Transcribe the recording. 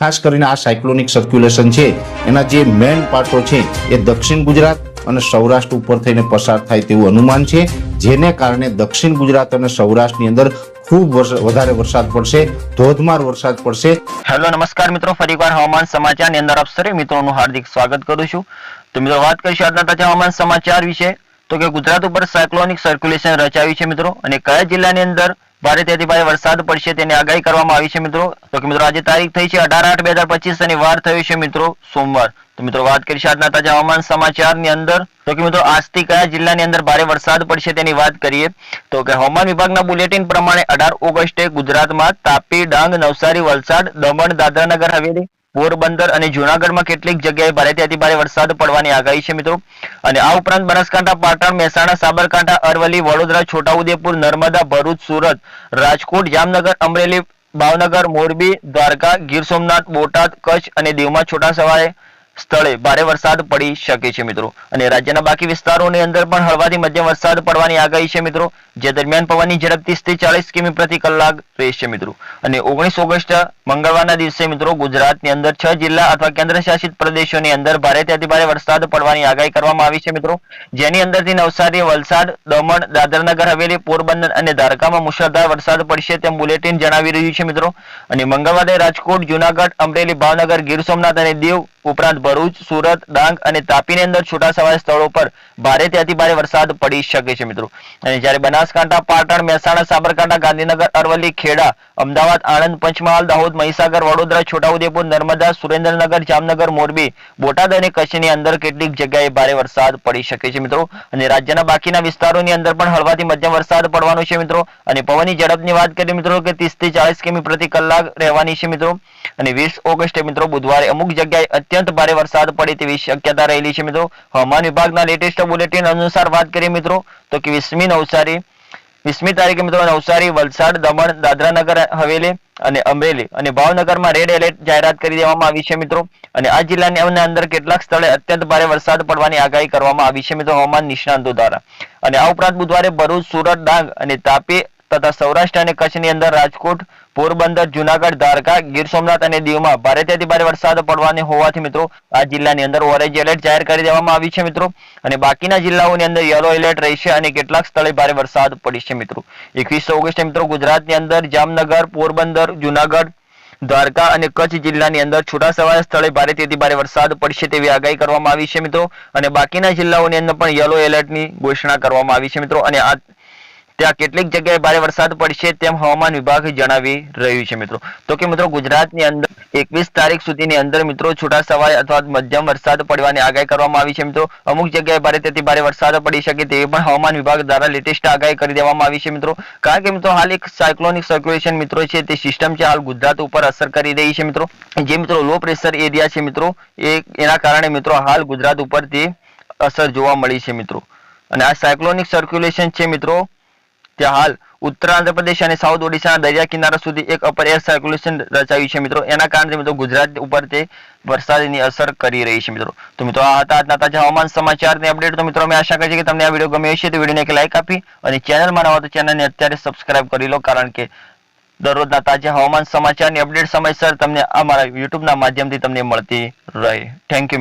ખાસ કરીને આ સાયક્લોનિક સર્ક્યુલેશન છે. એના જે મેન પાર્ટો છે એ દક્ષિણ ગુજરાત અને સૌરાષ્ટ્ર ઉપર થઈને પસાર થાય તેવું અનુમાન છે. જેને કારણે દક્ષિણ ગુજરાત અને સૌરાષ્ટ્રની અંદર ખૂબ વધારે વરસાદ પડશે, ધોધમાર વરસાદ પડશે. હેલો, નમસ્કાર મિત્રો. ફરીવાર હવામાન સમાચારની અંદર આપ સરે મિત્રોનું હાર્દિક સ્વાગત કરું છું. તો મિત્રો, વાત કરીશું આજના તાજા હવામાન સમાચાર વિશે. તો કે ગુજરાત ઉપર સાયક્લોનિક સર્ક્યુલેશન રચાયું છે મિત્રો. અને કયા જિલ્લાની અંદર ભારે તેથી ભારે વરસાદ પડશે તેની આગાહી કરવામાં આવી છે મિત્રો. તો કે મિત્રો, આજે તારીખ થઈ છે અઢાર આઠ બે હજાર પચીસ અને વાર થયો છે મિત્રો સોમવાર. તો મિત્રો, વાત કરીશું આજના તાજા હવામાન સમાચારની અંદર. તો કે મિત્રો, આજથી કયા જિલ્લાની અંદર ભારે વરસાદ પડશે તેની વાત કરીએ. તો કે હવામાન વિભાગના બુલેટિન પ્રમાણે અઢાર ઓગસ્ટે ગુજરાતમાં તાપી, ડાંગ, નવસારી, વલસાડ, દમણ દાદરાનગર હવેલી પોરબંદર અને જૂનાગઢમાં કેટલીક જગ્યાએ ભારેથી અતિ વરસાદ પડવાની આગાહી છે, મિત્રો. અને આ ઉપરાંત બનાસકાંઠા, પાટણ, મહેસાણા, સાબરકાંઠા, અરવલ્લી, વડોદરા, છોટાઉદેપુર, નર્મદા, ભરૂચ, સુરત, રાજકોટ, જામનગર, અમરેલી, ભાવનગર, મોરબી, દ્વારકા, ગીર સોમનાથ, બોટાદ, કચ્છ અને દીવમાં છોટાસવાય સ્થળે ભારે વરસાદ પડી શકે છે મિત્રો. અને રાજ્યના બાકી વિસ્તારોની અંદર પણ હળવાથી મધ્યમ વરસાદ પડવાની આગાહી છે મિત્રો. જે દરમિયાન પવનની ઝડપ 30 થી ચાલીસ કિમી પ્રતિ કલાક રહેશે મિત્રો. અને ઓગણીસ ઓગસ્ટ મંગળવારના દિવસે મિત્રો ગુજરાતની અંદર છ જિલ્લા અથવા કેન્દ્ર શાસિત પ્રદેશોની અંદર ભારેથી અતિ ભારે વરસાદ પડવાની આગાહી કરવામાં આવી છે મિત્રો. જેની અંદરથી નવસારી, વલસાડ, દમણ, દાદરનગર, હવેલી, પોરબંદર અને દ્વારકામાં મુશળધાર વરસાદ પડશે તેમ બુલેટિન જણાવી રહ્યું છે મિત્રો. અને મંગળવારે રાજકોટ, જુનાગઢ, અમરેલી, ભાવનગર, ગીર સોમનાથ અને દીવ ઉપરાંત ભરૂચ, સુરત, ડાંગ અને તાપીની અંદર છૂટાછવાયા સ્થળો પર ભારેથી અતિ ભારે વરસાદ પડી શકે છે મિત્રો. અને જ્યારે બનાસકાંઠા, પાટણ, મહેસાણા, સાબરકાંઠા, ગાંધીનગર, અરવલ્લી, ખેડા, અમદાવાદ, આણંદ, પંચમહાલ, દાહોદ, મહીસાગર, વડોદરા, છોટાઉદેપુર, નર્મદા, સુરેન્દ્રનગર, જામનગર, મોરબી, બોટાદ અને કચ્છની અંદર કેટલીક જગ્યાએ ભારે વરસાદ પડી શકે છે મિત્રો. અને રાજ્યના બાકીના વિસ્તારોની અંદર પણ હળવાથી મધ્યમ વરસાદ પડવાનો છે મિત્રો. અને પવનની ઝડપની વાત કરીએ મિત્રો કે 30 થી ચાલીસ કિમી પ્રતિ કલાક રહેવાની છે મિત્રો. અને વીસ ઓગસ્ટે મિત્રો બુધવારે અમુક જગ્યાએ અત્યંત ભારે વરસાદ પડે તેવી શક્યતા રહેલી છે મિત્રો. હવામાન વિભાગના લેટેસ્ટ બુલેટિન અનુસાર વાત કરીએ મિત્રો, તો કે વીસમી નવસારી, વીસમી તારીખે મિત્રો નવસારી, વલસાડ, દમણ, દાદરાનગર, હવેલી અને અમરેલી અને ભાવનગરમાં રેડ એલર્ટ જાહેરાત કરી દેવામાં આવી છે મિત્રો. અને આ જિલ્લાની અંદર કેટલાક સ્થળે અત્યંત ભારે વરસાદ પડવાની આગાહી કરવામાં આવી છે મિત્રો હવામાન નિષ્ણાંતો દ્વારા. અને આ ઉપરાંત બુધવારે ભરૂચ, સુરત, ડાંગ અને તાપી તથા સૌરાષ્ટ્ર અને કચ્છની અંદર રાજકોટ, પોરબંદર, જુનાગઢ, દ્વારકા, ગીર સોમનાથ અને દીવમાં ભારેથી ભારે વરસાદ પડવાની હોવાથી મિત્રો આ જિલ્લાની અંદર ઓરેન્જ એલર્ટ જાહેર કરી દેવામાં આવી છે મિત્રો. અને બાકીના જિલ્લાઓની અંદર યલો એલર્ટ રહેશે અને કેટલાક સ્થળે ભારે વરસાદ પડી મિત્રો. એકવીસ ઓગસ્ટે મિત્રો ગુજરાતની અંદર જામનગર, પોરબંદર, જુનાગઢ, દ્વારકા અને કચ્છ જિલ્લાની અંદર છૂટાછવાયા સ્થળે ભારેથી અતિ ભારે વરસાદ પડશે તેવી આગાહી કરવામાં આવી છે મિત્રો. અને બાકીના જિલ્લાઓની અંદર પણ યલો એલર્ટની ઘોષણા કરવામાં આવી છે મિત્રો. અને આ ત્યાં કેટલીક જગ્યાએ ભારે વરસાદ પડશે તેમ હવામાન વિભાગ જણાવી રહ્યું છે, મિત્રો. તો કે, મિત્રો, ગુજરાતની અંદર એકવીસ તારીખ સુધીની અંદર, મિત્રો છૂટા સવાય અથવા મધ્યમ વરસાદ પડવાની આગાહી કરવામાં આવી છે, મિત્રો. અમુક જગ્યાએ ભારે તેથી ભારે વરસાદ પડી શકે તેવી પણ હવામાન વિભાગ દ્વારા લેટેસ્ટ આગાહી કરી દેવામાં આવી છે, મિત્રો. કારણ કે, મિત્રો, હાલ એક સાયક્લોનિક સર્ક્યુલેશન મિત્રો છે, તે સિસ્ટમ છે, હાલ ગુજરાત ઉપર અસર કરી રહી છે, મિત્રો. જે, મિત્રો લો પ્રેશર એરિયા છે, મિત્રો, એ, એના કારણે, મિત્રો, હાલ ગુજરાત ઉપર તે અસર જોવા મળી છે, મિત્રો. અને આ સાયક્લોનિક સર્ક્યુલેશન છે, મિત્રો ત્યાં હાલ ઉત્તર આંધ્રપ્રદેશ અને સાઉથ ઓડિશાના દરિયા કિનારા સુધી એક અપર એર સર્ક્યુલેશન રચાયું છે મિત્રો. એના કારણે મિત્રો ગુજરાત ઉપર તે વરસાદની અસર કરી રહી છે મિત્રો. તો મિત્રો આ હતા આજના તાજા હવામાન સમાચારની અપડેટ તો મિત્રો અમે આશા કરીએ કે તમને આ વીડિયો ગમ્યો હશે. તો વિડીયોને એક લાઇક આપી અને ચેનલમાં નવા તો ચેનલને અત્યારે સબસ્ક્રાઇબ કરી લો. કારણ કે દરરોજના તાજા હવામાન સમાચારની અપડેટ સમયસર તમને અમારા યુટ્યુબના માધ્યમથી તમને મળતી રહે. Thank you